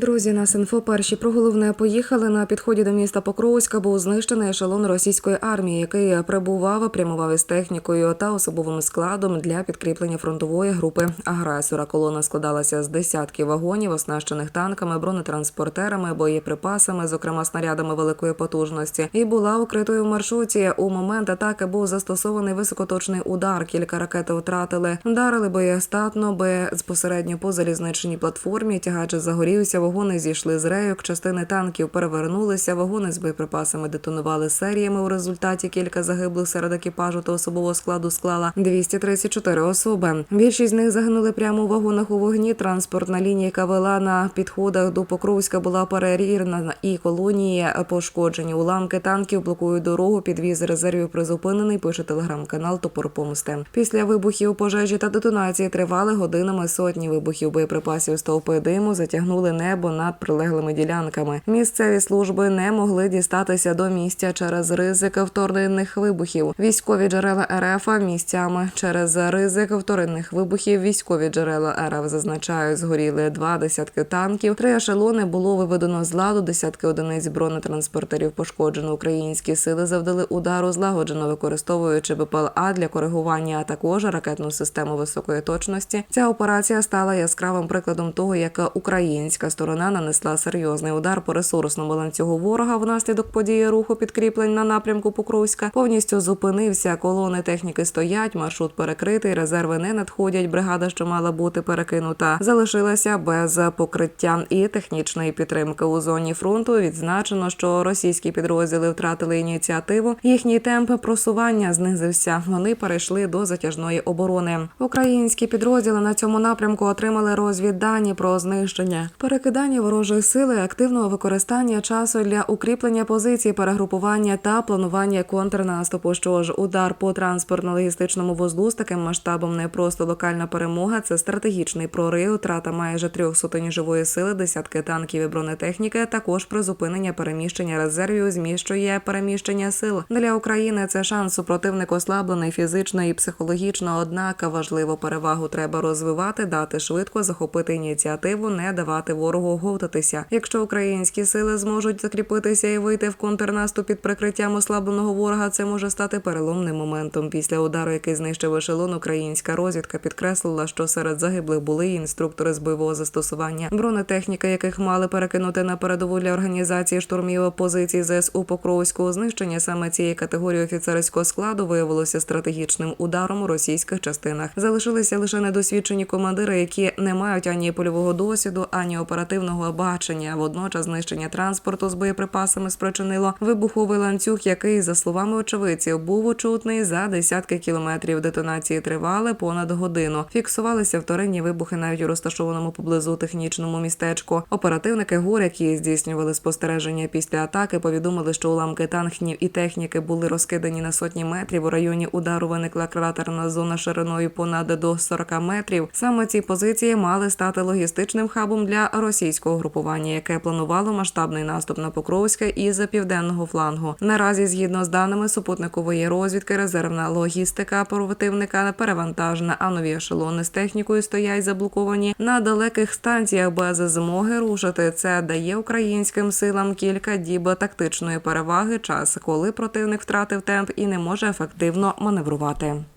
Друзі, нас інфо перші про головне поїхали на підході до міста Покровська. Був знищений ешелон російської армії, який прибував, прямував із технікою та особовим складом для підкріплення фронтової групи агресора. Колона складалася з десятків вагонів, оснащених танками, бронетранспортерами, боєприпасами, зокрема снарядами великої потужності, і була укритою в маршруті. У момент атаки був застосований високоточний удар. Кілька ракет втратили, вдарили боєстатно, безпосередньо по залізничній платформі. Тягач загорівся. Вагони зійшли з рейок. Частини танків перевернулися. Вагони з боєприпасами детонували серіями. У результаті кілька загиблих серед екіпажу та особового складу склала 234 особи. Більшість з них загинули прямо у вагонах у вогні. Транспортна лінія, яка вела на підходах до Покровська, була перерірна і колонії пошкоджені. Уламки танків блокують дорогу. Підвіз резервів призупинений. Пише телеграм-канал Топор Помсти. Після вибухів пожежі та детонації тривали годинами сотні вибухів боєприпасів. Стовпи диму затягнули небо над прилеглими ділянками. Місцеві служби не могли дістатися до місця через ризик вторинних вибухів. Військові джерела РФ місцями через ризик вторинних вибухів. Військові джерела РФ зазначають, згоріли два десятки танків. Три ешелони було виведено з ладу. Десятки одиниць бронетранспортерів пошкоджено. Українські сили завдали удару, злагоджено використовуючи БПЛА для коригування, а також ракетну систему високої точності. Ця операція стала яскравим прикладом того, як українська сторона нанесла серйозний удар по ресурсному ланцюгу ворога внаслідок події руху підкріплень на напрямку Покровська. Повністю зупинився. Колони техніки стоять, маршрут перекритий, резерви не надходять. Бригада, що мала бути перекинута, залишилася без покриття і технічної підтримки у зоні фронту. Відзначено, що російські підрозділи втратили ініціативу. Їхній темп просування знизився. Вони перейшли до затяжної оборони. Українські підрозділи на цьому напрямку отримали розвіддані про знищення, перекидання ворожої сили, активного використання часу для укріплення позицій, перегрупування та планування контрнаступу. Що ж, удар по транспортно-логістичному вузлу з таким масштабом не просто локальна перемога, це стратегічний прорив, трата майже трьох сотень живої сили, десятки танків і бронетехніки. Також призупинення переміщення резервів зміщує переміщення сил для України. Це шанс супротивник ослаблений фізично і психологічно. Однак важливу перевагу треба розвивати, дати швидко захопити ініціативу, не давати ворогу говтатися. Якщо українські сили зможуть закріпитися і вийти в контрнаступ під прикриттям ослабленого ворога, це може стати переломним моментом. Після удару, який знищив ешелон, українська розвідка підкреслила, що серед загиблих були і інструктори з бойового застосування, бронетехніка, яких мали перекинути на передову для організації штурмів позицій ЗСУ Покровського. Знищення саме цієї категорії офіцерського складу виявилося стратегічним ударом у російських частинах. Залишилися лише недосвідчені командири, які не мають ані польового досвіду, ані оперативного бачення. Водночас знищення транспорту з боєприпасами спричинило вибуховий ланцюг, який, за словами очевидців, був очутний за десятки кілометрів. Детонації тривали понад годину. Фіксувалися вторинні вибухи навіть у розташованому поблизу технічному містечку. Оперативники ГУР, які здійснювали спостереження після атаки, повідомили, що уламки танків і техніки були розкидані на сотні метрів. У районі удару виникла кратерна зона шириною понад до 40 метрів. Саме ці позиції мали стати логістичним хабом для російського групування, яке планувало масштабний наступ на Покровське із південного флангу. Наразі, згідно з даними супутникової розвідки, резервна логістика противника перевантажена, а нові ешелони з технікою стоять заблоковані на далеких станціях без змоги рушити. Це дає українським силам кілька діб тактичної переваги, час, коли противник втратив темп і не може ефективно маневрувати.